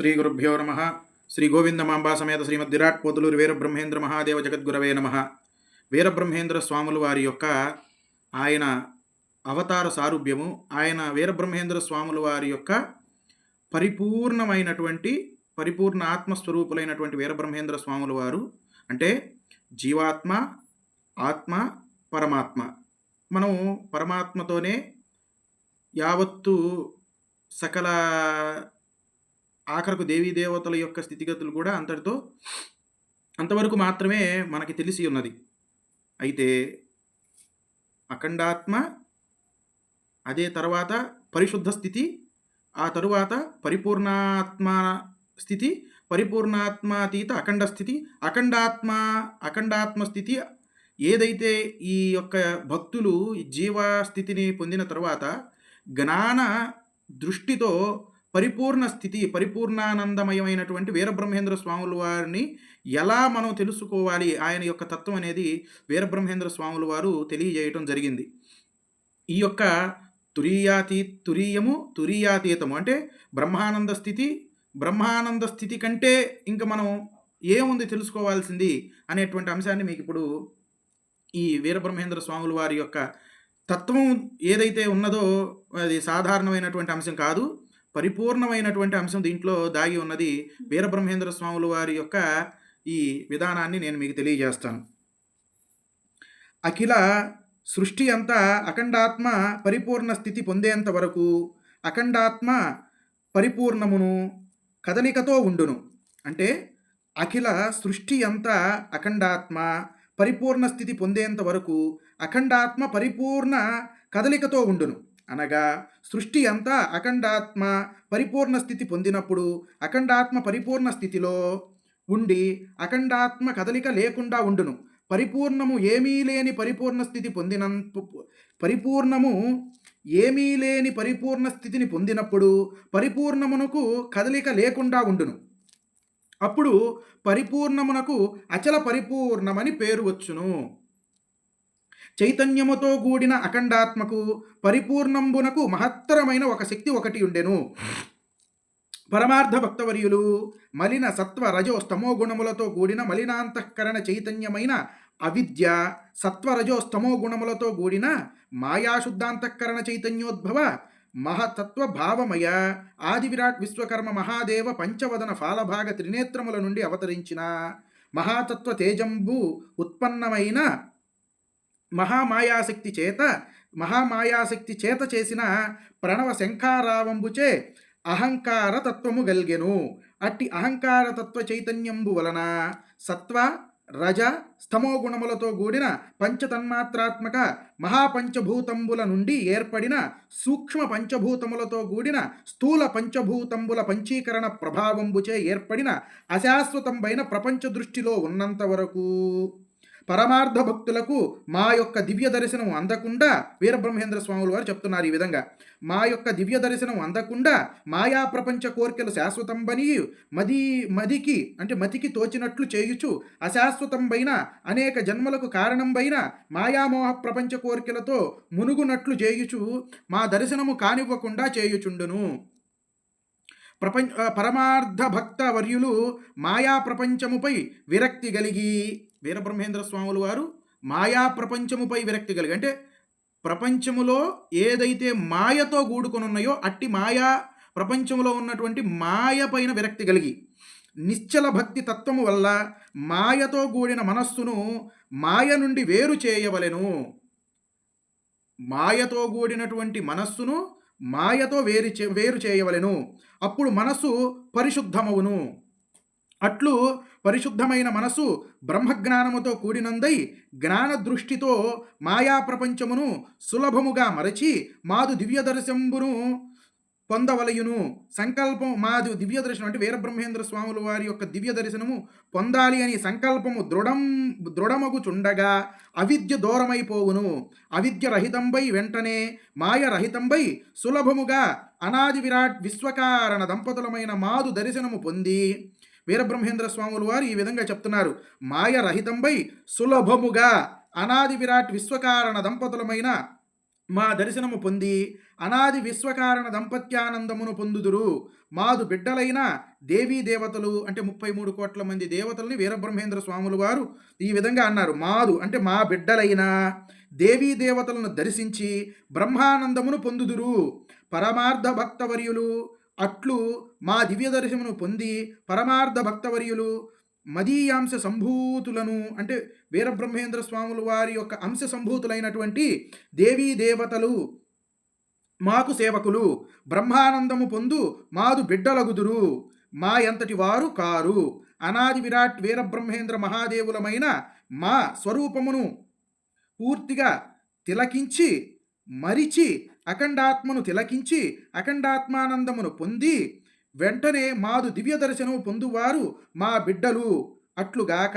శ్రీ గురుభ్యో నమ. శ్రీ గోవిందమాంబా సమేత శ్రీమద్ విరాట్ పోతులూరు వీరబ్రహ్మేంద్ర మహాదేవ జగద్గురవే నమ. వీరబ్రహ్మేంద్ర స్వాములు వారి యొక్క ఆయన అవతార సారూప్యము ఆయన వీరబ్రహ్మేంద్ర స్వాములు వారి యొక్క పరిపూర్ణమైనటువంటి పరిపూర్ణ ఆత్మస్వరూపులైనటువంటి వీరబ్రహ్మేంద్ర స్వాములు వారు అంటే జీవాత్మ ఆత్మ పరమాత్మ. మనం పరమాత్మతోనే యావత్తు సకల ఆఖరకు దేవీ దేవతల యొక్క స్థితిగతులు కూడా అంతటితో అంతవరకు మాత్రమే మనకి తెలిసి ఉన్నది. అయితే అఖండాత్మ అదే తర్వాత పరిశుద్ధ స్థితి ఆ తరువాత పరిపూర్ణాత్మ స్థితి పరిపూర్ణాత్మాతీత అఖండ స్థితి అఖండాత్మ అఖండాత్మ స్థితి ఏదైతే ఈ యొక్క భక్తులు జీవ స్థితిని పొందిన తర్వాత జ్ఞాన దృష్టితో పరిపూర్ణ స్థితి పరిపూర్ణానందమయమైనటువంటి వీరబ్రహ్మేంద్ర స్వాముల వారిని ఎలా మనం తెలుసుకోవాలి? ఆయన యొక్క తత్వం అనేది వీరబ్రహ్మేంద్ర స్వాముల వారు తెలియజేయటం జరిగింది. ఈ యొక్క తురీయాతీ తురీయము తురీయాతీతము అంటే బ్రహ్మానంద స్థితి బ్రహ్మానంద స్థితి కంటే ఇంకా మనం ఏముంది తెలుసుకోవాల్సింది అనేటువంటి అంశాన్ని మీకు ఇప్పుడు ఈ వీరబ్రహ్మేంద్ర స్వాముల వారి యొక్క తత్వం ఏదైతే ఉన్నదో అది సాధారణమైనటువంటి అంశం కాదు. పరిపూర్ణమైనటువంటి అంశం దీంట్లో దాగి ఉన్నది వీరబ్రహ్మేంద్ర స్వాముల వారి యొక్క ఈ విధానాన్ని నేను మీకు తెలియజేస్తాను. అఖిల సృష్టి అంతా అఖండాత్మ పరిపూర్ణ స్థితి పొందేంత వరకు అఖండాత్మ పరిపూర్ణమును కదలికతో ఉండును. అంటే అఖిల సృష్టి అంతా అఖండాత్మ పరిపూర్ణ స్థితి పొందేంత వరకు అఖండాత్మ పరిపూర్ణ కదలికతో ఉండును. అనగా సృష్టి అంతా అఖండాత్మ పరిపూర్ణ స్థితి పొందినప్పుడు అఖండాత్మ పరిపూర్ణ స్థితిలో ఉండి అఖండాత్మ కదలిక లేకుండా ఉండును. పరిపూర్ణము ఏమీ లేని పరిపూర్ణ స్థితి పొందిన పరిపూర్ణము ఏమీ లేని పరిపూర్ణ స్థితిని పొందినప్పుడు పరిపూర్ణమునకు కదలిక లేకుండా ఉండును. అప్పుడు పరిపూర్ణమునకు అచల పరిపూర్ణమని పేరు వచ్చును. చైతన్యముతో కూడిన అఖండాత్మకు పరిపూర్ణంబునకు మహత్తరమైన ఒక శక్తి ఒకటి ఉండెను. పరమార్థ భక్తవర్యులు మలిన సత్వ రజోస్తమో గుణములతో కూడిన మలినాంతఃకరణ చైతన్యమైన అవిద్య సత్వరజోస్తమో గుణములతో కూడిన మాయాశుద్ధాంతఃకరణ చైతన్యోద్భవ మహతత్వ భావమయ ఆది విరాట్ విశ్వకర్మ మహాదేవ పంచవదన ఫాలభాగ త్రినేత్రముల నుండి అవతరించిన మహాతత్వ తేజంబు ఉత్పన్నమైన మహామాయాశక్తి చేత మహామాయాశక్తి చేత చేసిన ప్రణవ శంఖారావంబుచే అహంకార తత్వము గల్గెను. అట్టి అహంకార తత్వ చైతన్యంబు వలన సత్వ రజ స్తమో గుణములతో కూడిన పంచతన్మాత్రాత్మక మహాపంచభూతంబుల నుండి ఏర్పడిన సూక్ష్మ పంచభూతములతో కూడిన స్థూల పంచభూతంబుల పంచీకరణ ప్రభావంబుచే ఏర్పడిన అశాశ్వతంపైన ప్రపంచ దృష్టిలో ఉన్నంత వరకు పరమార్థ భక్తులకు మా యొక్క దివ్య దర్శనం అందకుండా వీరబ్రహ్మేంద్ర స్వాములు వారు చెప్తున్నారు ఈ విధంగా. మా యొక్క దివ్య దర్శనం అందకుండా మాయా ప్రపంచ కోరికలు శాశ్వతంబని మది మదికి అంటే మతికి తోచినట్లు చేయుచు అశాశ్వతంబైన అనేక జన్మలకు కారణంబైన మాయామోహ ప్రపంచ కోరికలతో మునుగునట్లు చేయుచు మా దర్శనము కానివ్వకుండా చేయుచుండును. ప్రపంచ పరమార్థ భక్త వర్యులు మాయా ప్రపంచముపై విరక్తి కలిగి వీరబ్రహ్మేంద్ర స్వాములు వారు మాయా ప్రపంచముపై విరక్తి కలిగి అంటే ప్రపంచములో ఏదైతే మాయతో కూడుకొని ఉన్నాయో అట్టి మాయా ప్రపంచంలో ఉన్నటువంటి మాయ పైన విరక్తి కలిగి నిశ్చల భక్తి తత్వము వల్ల మాయతో కూడిన మనస్సును మాయ నుండి వేరు చేయవలెను. మాయతో కూడినటువంటి మనస్సును మాయతో వేరు చే వేరు చేయవలెను. అప్పుడు మనస్సు పరిశుద్ధమవును. అట్లు పరిశుద్ధమైన మనసు బ్రహ్మజ్ఞానముతో కూడినందై జ్ఞాన దృష్టితో మాయా ప్రపంచమును సులభముగా మరచి మాదు దివ్యదర్శంబును పొందవలయును. సంకల్పం మాది దివ్య దర్శనం అంటే వీరబ్రహ్మేంద్ర స్వాముల వారి యొక్క దివ్య దర్శనము పొందాలి అని సంకల్పము దృఢం దృఢమగుచుండగా అవిద్య దూరమైపోవును. అవిద్య రహితంపై వెంటనే మాయ రహితంపై సులభముగా అనాది విరాట్ విశ్వకారణ దంపతులమైన మాదు దర్శనము పొంది వీరబ్రహ్మేంద్ర స్వాములు వారు ఈ విధంగా చెప్తున్నారు. మాయ రహితంపై సులభముగా అనాది విరాట్ విశ్వకారణ దంపతులమైన మా దర్శనము పొంది అనాది విశ్వకారణ దంపత్యానందమును పొందుదురు. మాదు బిడ్డలైన దేవీ దేవతలు అంటే ముప్పై మూడు కోట్ల మంది దేవతల్ని వీరబ్రహ్మేంద్ర స్వాములు వారు ఈ విధంగా అన్నారు. మాదు అంటే మా బిడ్డలైన దేవీ దేవతలను దర్శించి బ్రహ్మానందమును పొందుదురు. పరమార్థ భక్తవర్యులు అట్లు మా దివ్య దర్శనమును పొంది పరమార్థ భక్తవర్యులు మదీయాంశ సంభూతులను అంటే వీరబ్రహ్మేంద్ర స్వాములు వారి యొక్క అంశ సంభూతులైనటువంటి దేవీ దేవతలు మాకు సేవకులు బ్రహ్మానందము పొందు మాదు బిడ్డలగుదురు మా ఎంతటి వారు కారు. అనాది విరాట్ వీరబ్రహ్మేంద్ర మహాదేవులమైన మా స్వరూపమును పూర్తిగా తిలకించి మరిచి అఖండాత్మను తిలకించి అఖండాత్మానందమును పొంది వెంటనే మాదు దివ్య దర్శనము పొందువారు మా బిడ్డలు. అట్లుగాక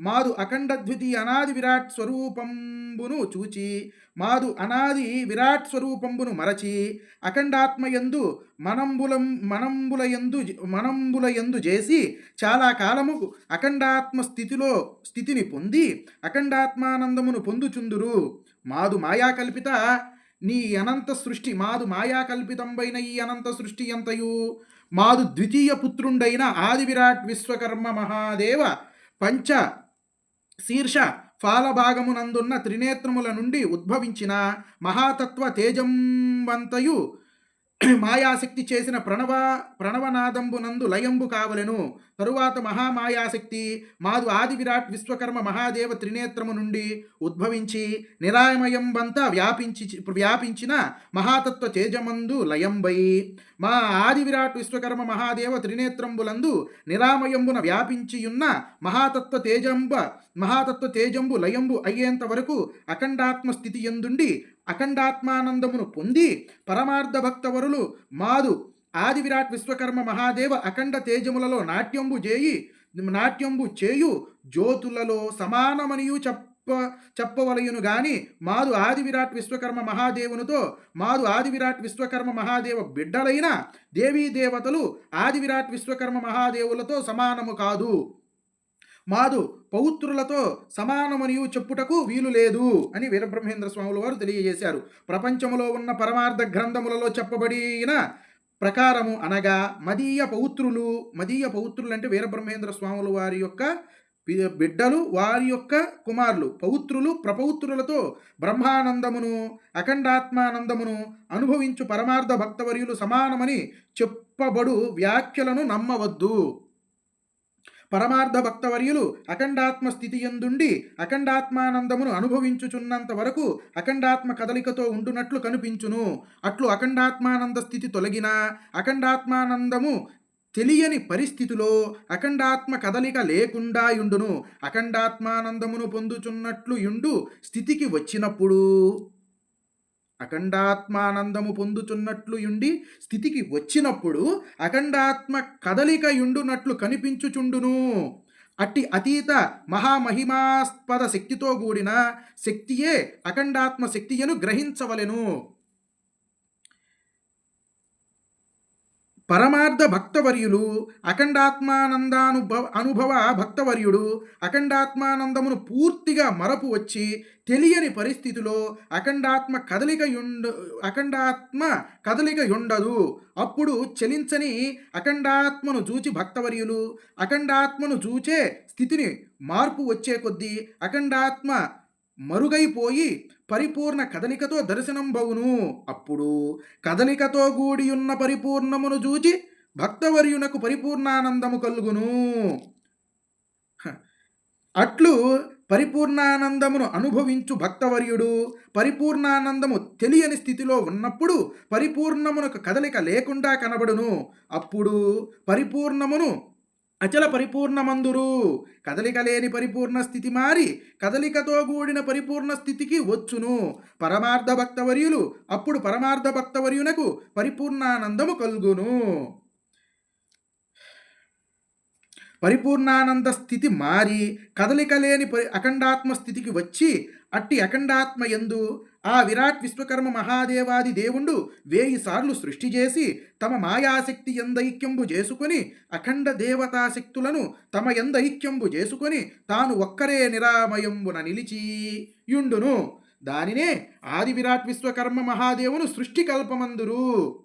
మాదు అఖండ ద్వితీయ అనాది విరాట్ స్వరూపంబును చూచి మాదు అనాది విరాట్ స్వరూపంబును మరచి అఖండాత్మయందు మనంబులం మనంబులయందు మనంబులయందు చేసి చాలా కాలము అఖండాత్మ స్థితిలో స్థితిని పొంది అఖండాత్మానందమును పొందుచుందురు. మాదు మాయాకల్పిత నీ అనంత సృష్టి మాదు మాయాకల్పితంబైన ఈ అనంత సృష్టి ఎంతయు? మాదు ద్వితీయ పుత్రుండైన ఆదివిరాట్ విశ్వకర్మ మహాదేవ పంచ శీర్ష ఫాలభాగమునందున్న త్రినేత్రముల నుండి ఉద్భవించిన మహాతత్వ తేజంవంతయు. మాయాశక్తి చేసిన ప్రణవ ప్రణవనాదంబునందు లయంబు కావలెను. తరువాత మహామాయాశక్తి మాదు ఆది విరాట్ విశ్వకర్మ మహాదేవ త్రినేత్రము నుండి ఉద్భవించి నిరామయంబంతా వ్యాపించి వ్యాపించిన మహాతత్వ తేజమందు లయంబై మా ఆది విరాట్ విశ్వకర్మ మహాదేవ త్రినేత్రంబులందు నిరామయంబున వ్యాపించియున్న మహాతత్వ తేజంబ మహాతత్వ తేజంబు లయంబు అయ్యేంత వరకు అఖండాత్మ స్థితి ఎందుండి అఖండాత్మానందమును పొంది పరమార్థ భక్తవరులు మాదు ఆది విరాట్ విశ్వకర్మ మహాదేవ అఖండ తేజములలో నాట్యంబు చేయి నాట్యంబు చేయు జ్యోతులలో సమానమనియు చెప్ప చెప్పవలయును గాని మాదు ఆది విరాట్ విశ్వకర్మ మహాదేవునితో మాదు ఆది విరాట్ విశ్వకర్మ మహాదేవ బిడ్డలైన దేవీ దేవతలు ఆది విరాట్ విశ్వకర్మ మహాదేవులతో సమానము కాదు. మాదు పౌత్రులతో సమానమనియు చెప్పుటకు వీలు లేదు అని వీరబ్రహ్మేంద్ర స్వాముల వారు తెలియజేశారు. ప్రపంచములో ఉన్న పరమార్థ గ్రంథములలో చెప్పబడిన ప్రకారము అనగా మదీయ పౌత్రులు మదీయ పౌత్రులు అంటే వీరబ్రహ్మేంద్ర స్వాముల వారి యొక్క బిడ్డలు వారి యొక్క కుమారులు పౌత్రులు ప్రపౌత్రులతో బ్రహ్మానందమును అఖండాత్మానందమును అనుభవించు పరమార్థ భక్తవర్యులు సమానమని చెప్పబడు వ్యాఖ్యలను నమ్మవద్దు. పరమార్థ భక్తవర్యులు అఖండాత్మ స్థితి ఎందుండి అఖండాత్మానందమును అనుభవించుచున్నంత వరకు అఖండాత్మ కదలికతో ఉండునట్లు కనిపించును. అట్లు అఖండాత్మానంద స్థితి తొలగిన అఖండాత్మానందము తెలియని పరిస్థితిలో అఖండాత్మ కదలిక లేకుండా యుండును అఖండాత్మానందమును పొందుచున్నట్లు యుండు స్థితికి వచ్చినప్పుడు అఖండాత్మానందము పొందుచున్నట్లు యుండి స్థితికి వచ్చినప్పుడు అఖండాత్మ కదలిక యుండునట్లు కనిపించుచుండును. అట్టి అతీత మహామహిమాస్పద శక్తితో కూడిన శక్తియే అఖండాత్మ శక్తియను గ్రహించవలెను. పరమార్థ భక్తవర్యులు అఖండాత్మానందానుభవ అనుభవ భక్తవర్యుడు అఖండాత్మానందమును పూర్తిగా మరపు వచ్చి తెలియని పరిస్థితిలో అఖండాత్మ కదలిక యుండ అఖండాత్మ కదలికయుండదు. అప్పుడు చలించని అఖండాత్మను చూచి భక్తవర్యులు అఖండాత్మను చూచే స్థితిని మార్పు వచ్చే కొద్దీ అఖండాత్మ మరుగైపోయి పరిపూర్ణ కదలికతో దర్శనం బవును. అప్పుడు కదలికతో కూడి ఉన్న పరిపూర్ణమును చూచి భక్తవర్యునకు పరిపూర్ణానందము కలుగును. అట్లు పరిపూర్ణానందమును అనుభవించు భక్తవర్యుడు పరిపూర్ణానందము తెలియని స్థితిలో ఉన్నప్పుడు పరిపూర్ణమునకు కదలిక లేకుండా కనబడును. అప్పుడు పరిపూర్ణమును అచల పరిపూర్ణమందురు. కదలిక లేని పరిపూర్ణ స్థితి మారి కదలికతో కూడిన పరిపూర్ణ స్థితికి వచ్చును. పరమార్థ భక్తవర్యులు అప్పుడు పరమార్థ భక్తవర్యునకు పరిపూర్ణానందము కలుగును. పరిపూర్ణానంద స్థితి మారి కదలిక లేని పరి అఖండాత్మ స్థితికి వచ్చి అట్టి అఖండాత్మ ఎందు ఆ విరాట్ విశ్వకర్మ మహాదేవాది దేవుండు వేయి సార్లు సృష్టి చేసి తమ మాయాశక్తి ఎందైక్యంబు చేసుకొని అఖండ దేవతాశక్తులను తమ ఎందైక్యంబు చేసుకొని తాను ఒక్కరే నిరామయంబున నిలిచి యుండును. దానినే ఆది విరాట్ విశ్వకర్మ మహాదేవును సృష్టి కల్పమందురు.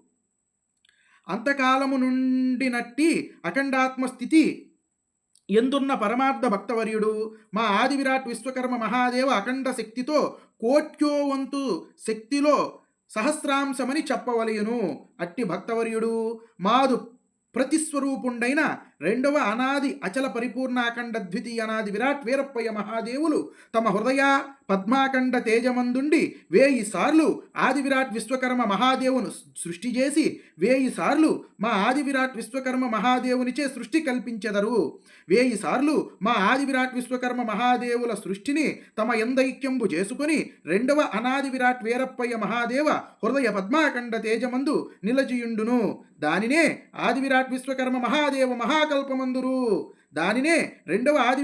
అంతకాలము నుండినట్టి అఖండాత్మ స్థితి ఎందున్న పరమార్థ భక్తవర్యుడు మా ఆది విరాట్ విశ్వకర్మ మహాదేవ అఖండ శక్తితో కోట్యో వంతు శక్తిలో సహస్రాంశమని చెప్పవలయును అట్టి భక్తవర్యుడు మాదు ప్రతిస్వరూపుండైన రెండవ అనాది అచల పరిపూర్ణాఖండ ద్వితీయ అనాది విరాట్ వీరప్పయ్య మహాదేవులు తమ హృదయ పద్మాఖండ తేజమందుండి వేయి సార్లు ఆది విరాట్ విశ్వకర్మ మహాదేవును సృష్టి చేసి వేయి సార్లు మా ఆది విరాట్ విశ్వకర్మ మహాదేవునిచే సృష్టి కల్పించెదరు. వేయి సార్లు మా ఆది విరాట్ విశ్వకర్మ మహాదేవుల సృష్టిని తమ ఎందైక్యంబు చేసుకొని రెండవ అనాది విరాట్ వీరప్పయ్య మహాదేవ హృదయ పద్మాఖండ తేజమందు నిలచియుండును. దానినే ఆది విరాట్ విశ్వకర్మ మహాదేవ మహాకల్పమందురు దానినే రెండవ ఆది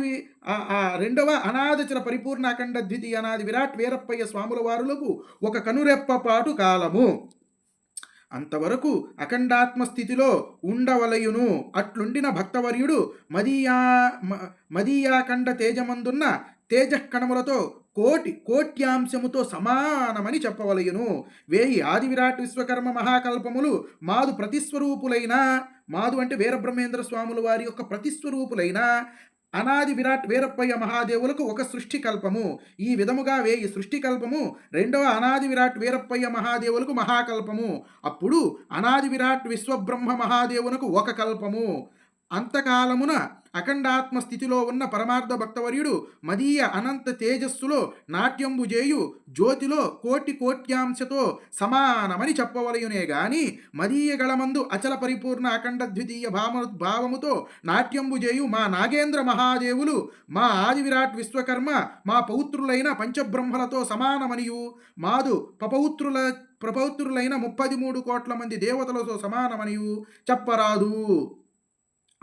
రెండవ అనాదచల పరిపూర్ణ అఖండ ద్వితీయ అనాది విరాట్ వీరప్పయ్య స్వాముల వారులకు ఒక కనురెప్ప పాటు కాలము. అంతవరకు అఖండాత్మ స్థితిలో ఉండవలయును. అట్లుండిన భక్తవర్యుడు మదీయా మదీయాఖండ తేజమందున్న తేజకణములతో కోటి కోట్యాంశముతో సమానమని చెప్పవలయును. వేయి ఆది విరాట్ విశ్వకర్మ మహాకల్పములు మాదు ప్రతిస్వరూపులైన మాదు అంటే వీరబ్రహ్మేంద్ర స్వాముల వారి యొక్క ప్రతిస్వరూపులైన అనాది విరాట్ వీరప్పయ్య మహాదేవులకు ఒక సృష్టి కల్పము. ఈ విధముగా వేయి సృష్టి కల్పము రెండవ అనాది విరాట్ వీరప్పయ్య మహాదేవులకు మహాకల్పము. అప్పుడు అనాది విరాట్ విశ్వబ్రహ్మ మహాదేవునకు ఒక కల్పము. అంతకాలమున అఖండాత్మ స్థితిలో ఉన్న పరమార్థ భక్తవర్యుడు మదీయ అనంత తేజస్సులో నాట్యంబు చేయు జ్యోతిలో కోటి కోట్యాంశతో సమానమని చెప్పవలయునే గాని మదీయ గళమందు అచల పరిపూర్ణ అఖండ ద్వితీయ భావ భావముతో నాట్యంబు చేయు మా నాగేంద్ర మహాదేవులు మా ఆది విరాట్ విశ్వకర్మ మా పౌత్రులైన పంచబ్రహ్మలతో సమానమనియు. మాదు పపౌత్రుల ప్రపౌత్రులైన ముప్పది మూడు కోట్ల మంది దేవతలతో సమానమనియు. చెప్పరాదు.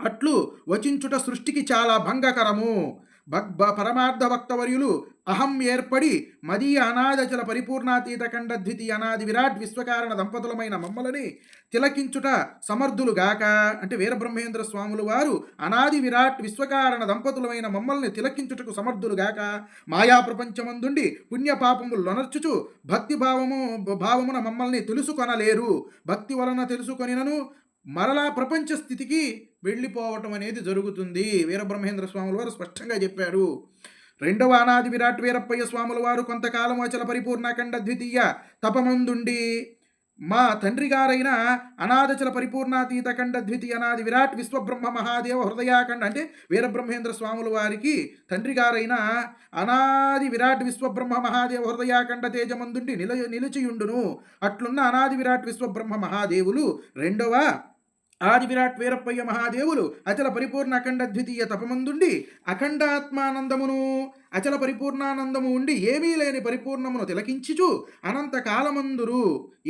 అట్లు వచించుట సృష్టికి చాలా భంగకరము. భక్ పరమార్థ భక్తవర్యులు అహం ఏర్పడి మదీయ అనాదచల పరిపూర్ణాతీత ఖండ ద్వితీయ అనాది విరాట్ విశ్వకారణ దంపతులమైన మమ్మలని తిలకించుట సమర్థులు గాక. అంటే వీరబ్రహ్మేంద్ర స్వాములు వారు అనాది విరాట్ విశ్వకారణ దంపతులమైన మమ్మల్ని తిలకించుటకు సమర్థులు గాక. మాయా ప్రపంచమందుండి పుణ్యపాపములు లొనర్చుచు భక్తి భావము భావమున మమ్మల్ని తెలుసుకొనలేరు. భక్తి వలన తెలుసుకొనినను మరలా ప్రపంచ స్థితికి వెళ్ళిపోవటం అనేది జరుగుతుంది. వీరబ్రహ్మేంద్ర స్వాముల వారు స్పష్టంగా చెప్పారు. రెండవ అనాది విరాట్ వీరప్పయ్య స్వాముల వారు కొంతకాలం అచల పరిపూర్ణాఖండ ద్వితీయ తపమందుండి. మా తండ్రి గారైన అనాథచల పరిపూర్ణాతీత ఖండ ద్వితీయ అనాది విరాట్ విశ్వబ్రహ్మ మహాదేవ హృదయాఖండ అంటే వీరబ్రహ్మేంద్ర స్వాముల వారికి తండ్రి గారైన అనాది విరాట్ విశ్వబ్రహ్మ మహాదేవ హృదయాఖండ తేజమందుండి నిల నిలిచియుండును. అట్లున్న అనాది విరాట్ విశ్వబ్రహ్మ మహాదేవులు రెండవ ఆది విరాట్ వీరప్పయ్య మహాదేవులు అచల పరిపూర్ణ అఖండ ద్వితీయ తపమందుండి అఖండాత్మానందమును అచల పరిపూర్ణానందము ఉండి ఏమీ లేని పరిపూర్ణమును తిలకించుచు అనంత కాలమందురు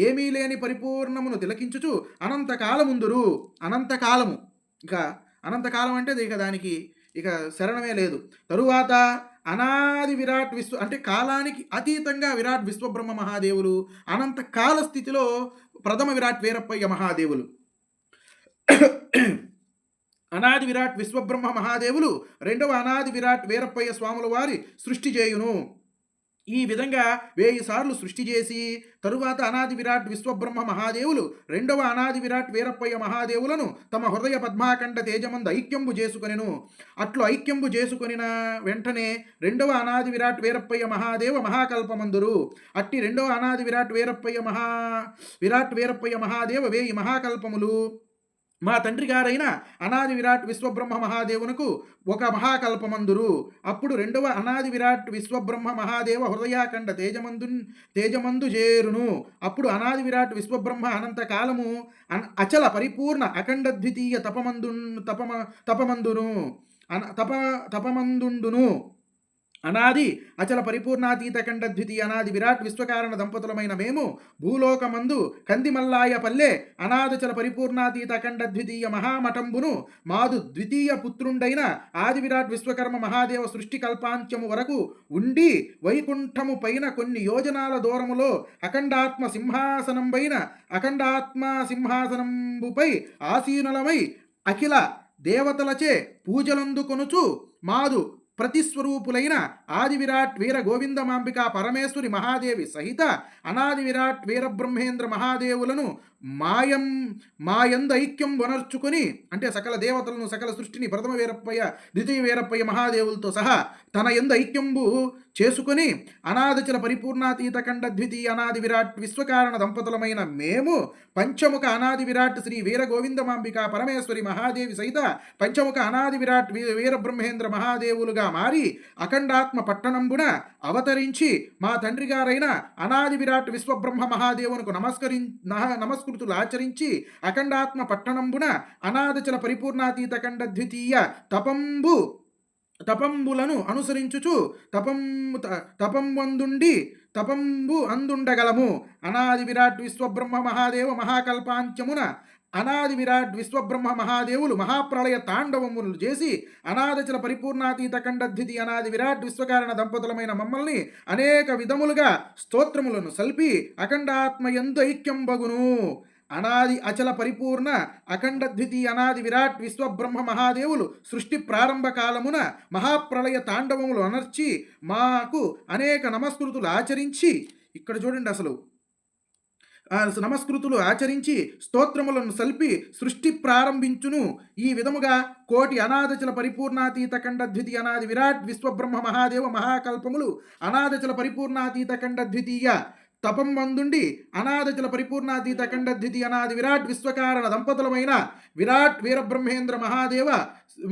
ఏమీ లేని పరిపూర్ణమును తిలకించుచు అనంత కాలముందురు అనంత కాలము ఇక అనంతకాలం అంటే ఇక దానికి ఇక శరణమే లేదు. తరువాత అనాది విరాట్ విశ్వ అంటే కాలానికి అతీతంగా విరాట్ విశ్వబ్రహ్మ మహాదేవులు అనంత కాల స్థితిలో ప్రథమ విరాట్ వీరప్పయ్య మహాదేవులు. అనాది విరాట్ విశ్వబ్రహ్మ మహాదేవులు రెండవ అనాది విరాట్ వీరప్పయ్య స్వాముల వారి సృష్టి చేయును. ఈ విధంగా వేయి సార్లు సృష్టి చేసి తరువాత అనాది విరాట్ విశ్వబ్రహ్మ మహాదేవులు రెండవ అనాది విరాట్ వీరప్పయ్య మహాదేవులను తమ హృదయ పద్మాకండ తేజమందు ఐక్యంబు చేసుకొనెను. అట్లు ఐక్యంబు చేసుకొనిన వెంటనే రెండవ అనాది విరాట్ వీరప్పయ్య మహాదేవ మహాకల్పమందురు. అట్టి రెండవ అనాది విరాట్ వీరప్పయ్య మహా విరాట్ వీరప్పయ్య మహాదేవ వేయి మహాకల్పములు. మా తండ్రి గారైన అనాది విరాట్ విశ్వబ్రహ్మ మహాదేవునకు ఒక మహాకల్పమందురు. అప్పుడు రెండవ అనాది విరాట్ విశ్వబ్రహ్మ మహాదేవ హృదయాఖండ తేజమందు తేజమందు చేరును. అప్పుడు అనాది విరాట్ విశ్వబ్రహ్మ అనంత కాలము అన్ అచల పరిపూర్ణ అఖండ ద్వితీయ తపమందు తపమ తపమందును. అన తప తపమందుండును. అనాది అచల పరిపూర్ణాతీత ఖండ ద్వితీయ అనాది విరాట్ విశ్వకారణ దంపతులమైన మేము భూలోకమందు కందిమల్లాయ పల్లె అనాదచల పరిపూర్ణాతీతఖండ ద్వితీయ మహామఠంబును మాదు ద్వితీయ పుత్రుండైన ఆది విరాట్ విశ్వకర్మ మహాదేవ సృష్టి కల్పాంత్యము వరకు ఉండి వైకుంఠము పైన కొన్ని యోజనాల దూరములో అఖండాత్మ సింహాసనం పైన అఖండాత్మ సింహాసనంబుపై ఆసీనులమై అఖిల దేవతలచే పూజలందుకొనుచు మాదు ప్రతిస్వరూపులైన ఆది విరాట్ వీర గోవిందమాంబిక పరమేశ్వరి మహాదేవి సహిత అనాది విరాట్ వీర బ్రహ్మేంద్ర మహాదేవులను మాయం మాయంద ఐక్యం వనర్చుకొని అంటే సకల దేవతలను సకల సృష్టిని ప్రథమ వీరప్పయ్య ద్వితీయ వీరప్పయ్య మహాదేవులతో సహా తన ఎందు ఐక్యంబు చేసుకుని అనాదిచల పరిపూర్ణాతీత ఖండ ద్వితీయ అనాది విరాట్ విశ్వకారణ దంపతులమైన మేము పంచముఖ అనాది విరాట్ శ్రీ వీర గోవిందమాంబిక పరమేశ్వరి మహాదేవి సహిత పంచముఖ అనాది విరాట్ వీ- మహాదేవులుగా మారి అఖండాత్మ పట్టణంబున అవతరించి మా తండ్రి గారైన అనాది విరాట్ విశ్వబ్రహ్మ మహాదేవునకు నమస్కరి నహ- నమస్కృతులు ఆచరించి అఖండాత్మ పట్టణంబున అనాదచల పరిపూర్ణాతీత ఖండ ద్వితీయ తపంబు తపంబులను అనుసరించుచు తపంబు త- తపంబందుండి తపంబు అందుండగలము. అనాది విరాట్ విశ్వబ్రహ్మ మహాదేవ మహాకల్పాంచమున అనాది విరాట్ విశ్వబ్రహ్మ మహాదేవులు మహాప్రళయ తాండవములు చేసి అనాదచల పరిపూర్ణాతీత ఖండద్వితి అనాది విరాట్ విశ్వకారణ దంపతులమైన మమ్మల్ని అనేక విధములుగా స్తోత్రములను సల్పి అఖండాత్మ ఎందు ఐక్యం బగును అనాది అచల పరిపూర్ణ అఖండ ద్వితీయ అనాది విరాట్ విశ్వబ్రహ్మ మహాదేవులు సృష్టి ప్రారంభ కాలమున మహాప్రళయ తాండవములు అనర్చి మాకు అనేక నమస్కృతులు ఆచరించి ఇక్కడ చూడండి అసలు ఆ నమస్కృతులు ఆచరించి స్తోత్రములను సల్పి సృష్టి ప్రారంభించును. ఈ విధముగా కోటి అనాదచల పరిపూర్ణాతీత ఖండ ద్వితీయ అనాది విరాట్ విశ్వబ్రహ్మ మహాదేవ మహాకల్పములు అనాదచల పరిపూర్ణాతీత ఖండ ద్వితీయ తపం మందుండి అనాదచల పరిపూర్ణాతీత ఖండ అనాది విరాట్ విశ్వకారణ దంపతులమైన విరాట్ వీరబ్రహ్మేంద్ర మహాదేవ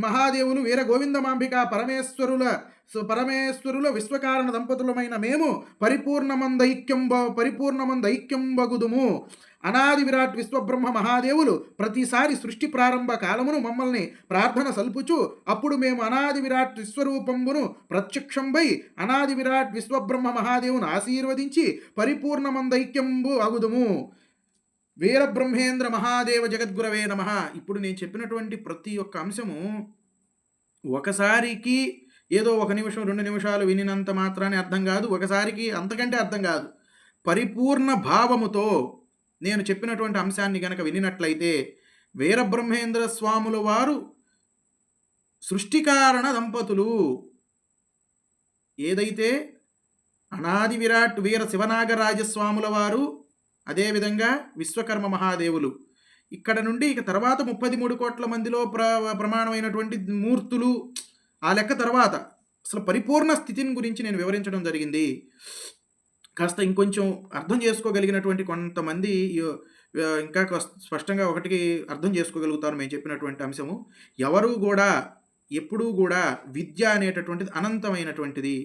మహాదేవులు వీర గోవిందమాంబిక పరమేశ్వరుల సు- పరమేశ్వరుల విశ్వకారణ దంపతులమైన మేము పరిపూర్ణమందైక్యం పరిపూర్ణమందైక్యం బగుదుము అనాది విరాట్ విశ్వబ్రహ్మ మహాదేవులు ప్రతిసారి సృష్టి ప్రారంభ కాలమును మమ్మల్ని ప్రార్థన సల్పుచు అప్పుడు మేము అనాది విరాట్ విశ్వరూపంబును ప్రత్యక్షంపై అనాది విరాట్ విశ్వబ్రహ్మ మహాదేవును ఆశీర్వదించి పరిపూర్ణమందైక్యంబు అగుదుము వీరబ్రహ్మేంద్ర మహాదేవ జగద్గురవే నమ. ఇప్పుడు నేను చెప్పినటువంటి ప్రతి ఒక్క అంశము ఒకసారికి ఏదో ఒక నిమిషం రెండు నిమిషాలు వినినంత మాత్రాన్ని అర్థం కాదు ఒకసారికి అంతకంటే అర్థం కాదు. పరిపూర్ణ భావముతో నేను చెప్పినటువంటి అంశాన్ని గనక వినినట్లయితే వీరబ్రహ్మేంద్ర స్వాముల వారు సృష్టికారణ దంపతులు. ఏదైతే అనాది విరాట్ వీర శివనాగరాజస్వాముల వారు అదేవిధంగా విశ్వకర్మ మహాదేవులు. ఇక్కడ నుండి ఇక తర్వాత ముప్పది మూడు కోట్ల మందిలో ప్ర ప్రమాణమైనటువంటి మూర్తులు ఆ లెక్క తర్వాత. అసలు పరిపూర్ణ స్థితిని గురించి నేను వివరించడం జరిగింది. కాస్త ఇంకొంచెం అర్థం చేసుకోగలిగినటువంటి కొంతమంది ఇంకా స్పష్టంగా ఒకటికి అర్థం చేసుకోగలుగుతారు మేము చెప్పినటువంటి అంశము. ఎవరు కూడా ఎప్పుడూ కూడా విద్య అనేటటువంటిది అనంతమైనటువంటిది.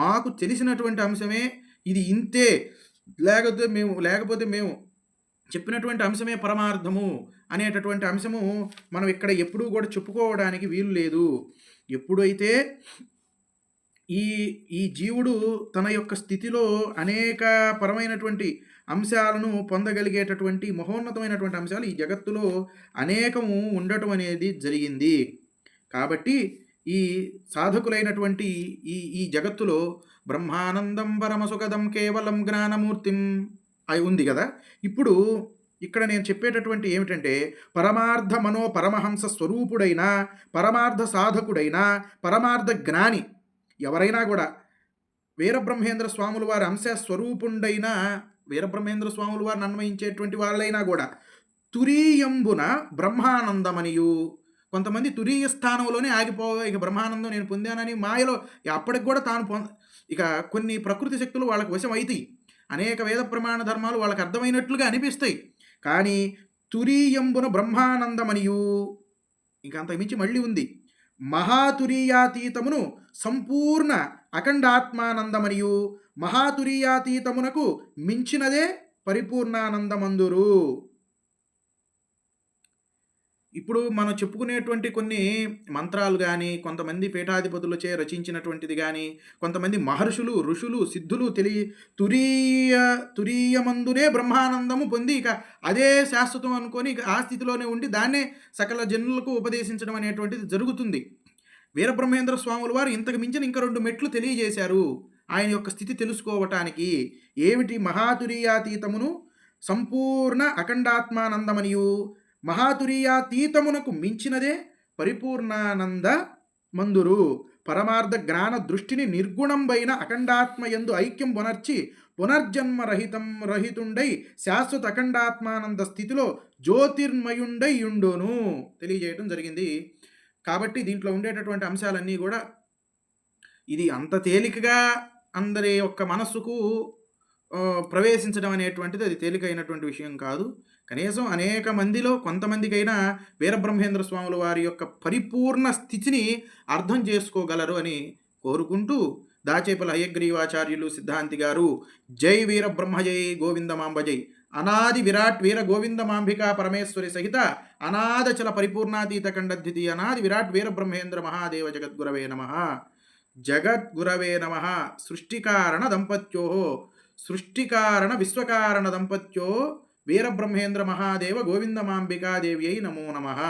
మాకు తెలిసినటువంటి అంశమే ఇది ఇంతే. లేకపోతే మేము లేకపోతే మేము చెప్పినటువంటి అంశమే పరమార్థము అనేటటువంటి అంశము మనం ఇక్కడ ఎప్పుడూ కూడా చెప్పుకోవడానికి వీలు లేదు. ఎప్పుడైతే ఈ ఈ జీవుడు తన యొక్క స్థితిలో అనేక పరమైనటువంటి అంశాలను పొందగలిగేటటువంటి మహోన్నతమైనటువంటి అంశాలు ఈ జగత్తులో అనేకము ఉండటం అనేది జరిగింది. కాబట్టి ఈ సాధకులైనటువంటి ఈ ఈ జగత్తులో బ్రహ్మానందం పరమసుఖదం కేవలం జ్ఞానమూర్తిం అయి ఉంది కదా? ఇప్పుడు ఇక్కడ నేను చెప్పేటటువంటి ఏమిటంటే పరమార్థ మనో పరమహంస స్వరూపుడైన పరమార్థ సాధకుడైన పరమార్థ జ్ఞాని ఎవరైనా కూడా వీరబ్రహ్మేంద్ర స్వాముల వారి అంశ స్వరూపుండైన వీరబ్రహ్మేంద్ర స్వాముల వారిని అన్వయించేటువంటి వాళ్ళైనా కూడా తురీయంబున బ్రహ్మానందమనియు. కొంతమంది తురీయ స్థానంలోనే ఆగిపోవా ఇక బ్రహ్మానందం నేను పొందానని మాయలో అప్పటికి కూడా తాను పొంద ఇక కొన్ని ప్రకృతి శక్తులు వాళ్ళకు వశం అవుతాయి అనేక వేద ప్రమాణ ధర్మాలు వాళ్ళకి అర్థమైనట్లుగా అనిపిస్తాయి. కానీ తురీయంబున బ్రహ్మానందమనియు. ఇంకా అంతకు మించి మళ్ళీ ఉంది. మహాతురీయాతీతమును సంపూర్ణ అఖండాత్మానందమరియు. మహాతురీయాతీతమునకు మించినదే పరిపూర్ణానందమందురు. ఇప్పుడు మనం చెప్పుకునేటువంటి కొన్ని మంత్రాలు కానీ కొంతమంది పీఠాధిపతులచే రచించినటువంటిది కానీ కొంతమంది మహర్షులు ఋషులు సిద్ధులు తెలి తురీయ తురీయమందునే బ్రహ్మానందము పొంది ఇక అదే శాశ్వతం అనుకొని ఇక ఆ స్థితిలోనే ఉండి దాన్నే సకల జనులకు ఉపదేశించడం అనేటువంటిది జరుగుతుంది. వీరబ్రహ్మేంద్ర స్వాముల వారు ఇంతకు మించిన ఇంకా రెండు మెట్లు తెలియజేశారు. ఆయన యొక్క స్థితి తెలుసుకోవటానికి. ఏమిటి మహాతురీయాతీతమును? సంపూర్ణ అఖండాత్మానందమనియు. మహాతురీయాతీతమునకు మించినదే పరిపూర్ణానంద మందురు. పరమార్థ జ్ఞాన దృష్టిని నిర్గుణంబైన అఖండాత్మ యందు ఐక్యం పునర్చి పునర్జన్మ రహితం రహితుండై శాశ్వత అఖండాత్మానంద స్థితిలో జ్యోతిర్మయుండై ఉండును తెలియజేయటం జరిగింది. కాబట్టి దీంట్లో ఉండేటటువంటి అంశాలన్నీ కూడా ఇది అంత తేలికగా అందరి యొక్క మనస్సుకు ప్రవేశించడం అనేటువంటిది అది తేలికైనటువంటి విషయం కాదు. కనీసం అనేక మందిలో కొంతమందికైనా వీరబ్రహ్మేంద్ర స్వాముల వారి యొక్క పరిపూర్ణ స్థితిని అర్థం చేసుకోగలరు అని కోరుకుంటూ దాచేపల హయగ్రీవాచార్యులు సిద్ధాంతి గారు జై వీర బ్రహ్మ జై గోవిందమాంబ జై. అనాది విరాట్ వీర గోవిందమాంబికా పరమేశ్వరి సహిత అనాదచల పరిపూర్ణాతీత ఖండద్వితి అనాది విరాట్ వీర బ్రహ్మేంద్ర మహాదేవ జగద్గురవే నమ. జగద్గురవే నమ. సృష్టికారణ దంపత్యో. సృష్టికారణ విశ్వకారణ దంపత్యో. వీరబ్రహ్మేంద్ర మహాదేవ గోవిందమాంబికాదేవి అయి నమో నమః.